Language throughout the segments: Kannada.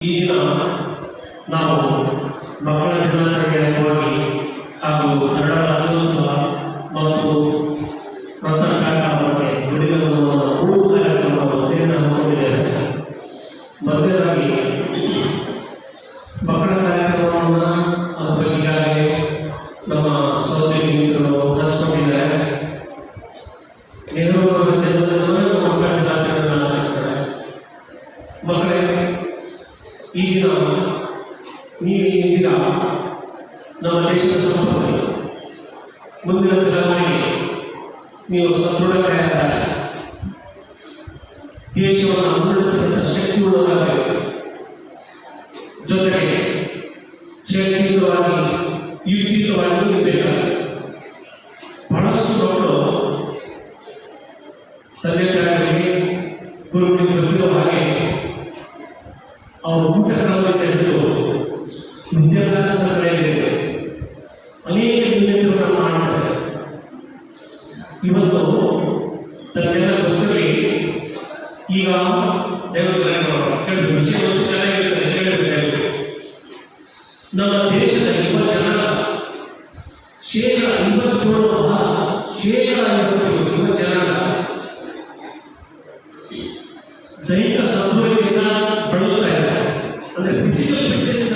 ಈ ನಾವು ಮಕ್ಕಳ ದಿನಾಚರಣೆ ಅಂಗವಾಗಿ ಹಾಗೂ ಕನ್ನಡ ರಾಜ್ಯೋತ್ಸವ ಮತ್ತು ರತನ ಕಾರ್ಯಕ್ರಮಕ್ಕೆ ನುಡಿಗಟ್ಟುವ ಮೂರು ಕಾರ್ಯಕ್ರಮವನ್ನು ದಿನ ಹಮ್ಮಿಕೊಂಡಿದ್ದೇವೆ ಮೊದಲನೇದಾಗಿ, ಮಕ್ಕಳ ಕಾರ್ಯಕ್ರಮವನ್ನು ಅದರ ಬಗ್ಗೆ ಈಗಾಗಲೇ ನಮ್ಮ ಸಹೋದರಿ ಮಿತ್ರರು ಹಂಚಿಕೊಂಡಿದ್ದಾರೆ. ನೆಹರು ಅವರ ನಮ್ಮ ಮಕ್ಕಳ ದಿನಾಚರಣೆಯನ್ನು ಆಚರಿಸ್ತಾರೆ. ಮಕ್ಕಳೇ ಈ ದಿನ ನೀವು ಈ ದಿನ ನಮ್ಮ ದೇಶದ ಸಂಪತ್ತು ಮುಂದಿನ ದಿನಗಳಿಗೆ ನೀವು ಸದೃಢತೆಯಾದ ದೇಶವನ್ನು ಮುನ್ನಡೆಸಿದಂಥ ಶಕ್ತಿಯುಳ್ಳವರಾಗಬೇಕು ಜೊತೆಗೆ ಶಕ್ತಿಯುತವಾಗಿ ಯುಕ್ತಿಯುತವಾಗಿ ಇರಬೇಕಾಗಿದೆ ಬಹಳಷ್ಟು ಮಕ್ಕಳು ತಂದೆ ತಾಯಿಗಳಿಗೆ ಗುರುಗಳಿಗೆ ಗೊತ್ತಿರೋ ಹಾಗೆ ಅವರು ಊಟ ಕ್ರಮದಿಂದ ಹಿಡಿದು ವಿದ್ಯಾಭ್ಯಾಸದ ಕಡೆಗೆ ಅನೇಕ ನ್ಯೂನತೆಗಳನ್ನು ಮಾಡ್ತಾರೆ. ಇವತ್ತು ತಮಗೆಲ್ಲ ಗೊತ್ತಿರಲಿ ಈಗ ದೇವರು ಕೇಳಿದ ವಿಷಯ ಒಂದು ಚೆನ್ನಾಗಿರ್ತದೆ ಕೇಳಬೇಕಾಗಿದೆ ನಮ್ಮ ದೇಶದ ಯುವ ಜನ ಶೇಕಡ ಐವತ್ತೇಳು ಶೇಕಡ ಐವತ್ತೇಳು ಯುವ ಜನ ದೈಹಿಕ ಅಂದ್ರೆ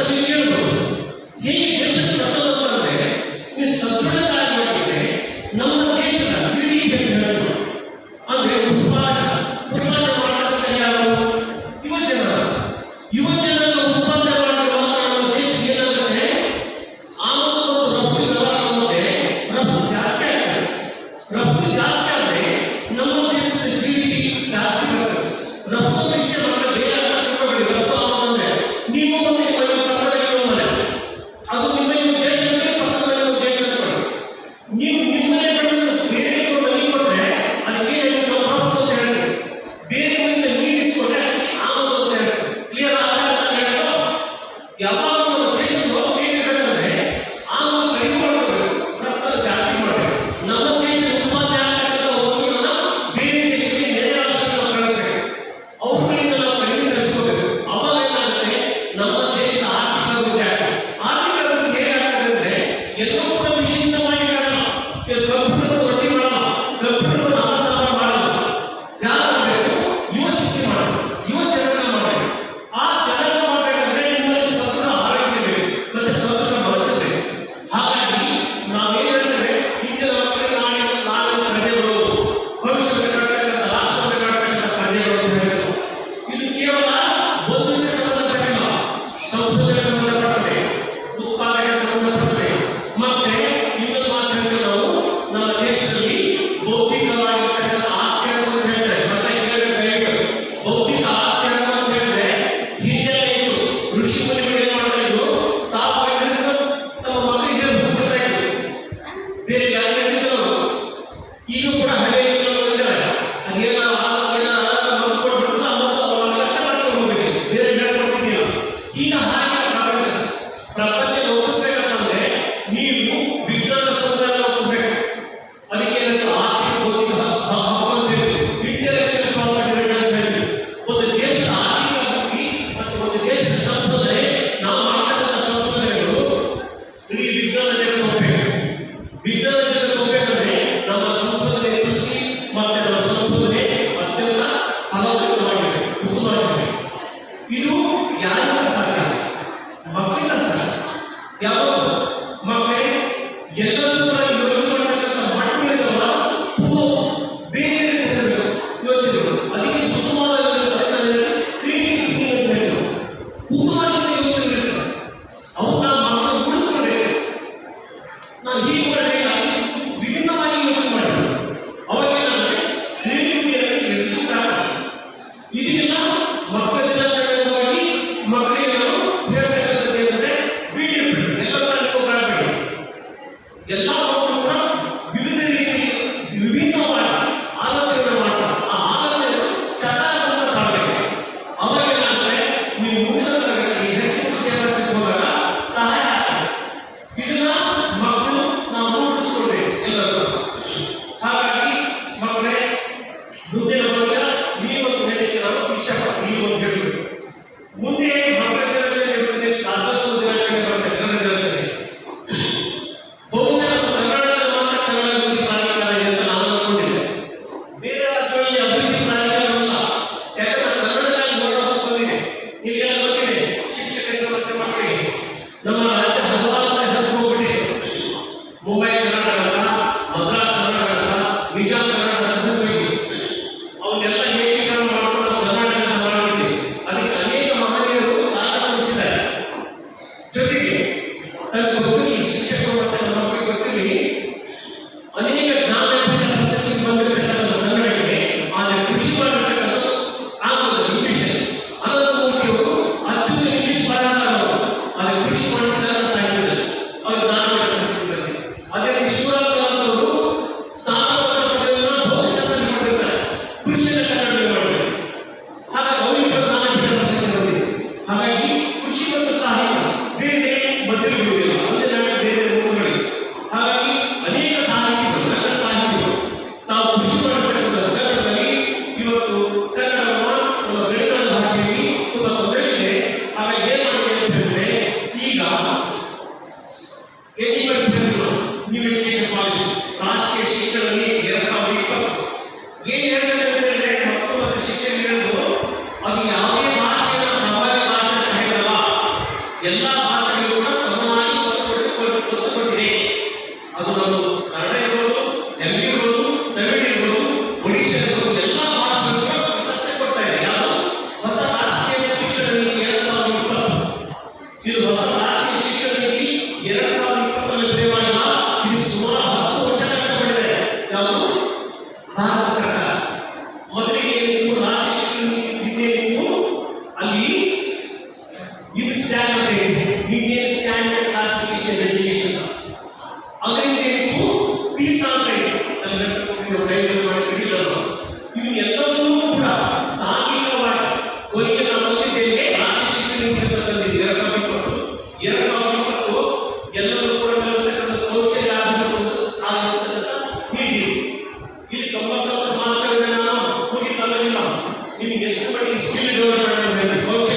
ಅದಕ್ಕೆ ಕೇಳಬೇಕು O ಕೂಡ ಸಮನಾಗಿ ಕೊಟ್ಟು ಕೊಟ್ಟಿದೆ ಅದು ನಮ್ಮ ಇದು standard Indian standard classification education ಅದರಿಂದ ಇದು ಪೀಸ್ ಅಂತ ರೈಲ್ವೇಸ್ ಮಾಡಿ ಹಿಡಿದಲ್ಲ ಇವು ಎಲ್ಲವನ್ನೂ ಕೂಡ ಸಾಂಘಿಕವಾಗಿ ಕೊನೆಗೆ ನಮ್ಮ ಜೊತೆಗೆ ಆಶಿಸಿಕೊಂಡಿದ್ದ ತಂದಿದೆ ಎರಡು ಸಾವಿರದ ಇಪ್ಪತ್ತು ಎರಡು ಸಾವಿರದ ಇಪ್ಪತ್ತು ಎಲ್ಲರೂ ಕೂಡ ಕಲಿಸ್ತಕ್ಕಂಥ ಕೌಶಲ್ಯ ಆಗಬೇಕು ಆಗಿರ್ತಕ್ಕಂಥ ನೀತಿ ಇಲ್ಲಿ ತೊಂಬತ್ತೊಂಬತ್ತು ಮಾಸ್ಟರ್ ನಾನು ಕೂಗಿ ನಿಮಗೆ ಎಷ್ಟು ಮಟ್ಟಿಗೆ ಸ್ಕಿಲ್ ಡೆವಲಪ್ಮೆಂಟ್ ಕೌಶಲ್ಯ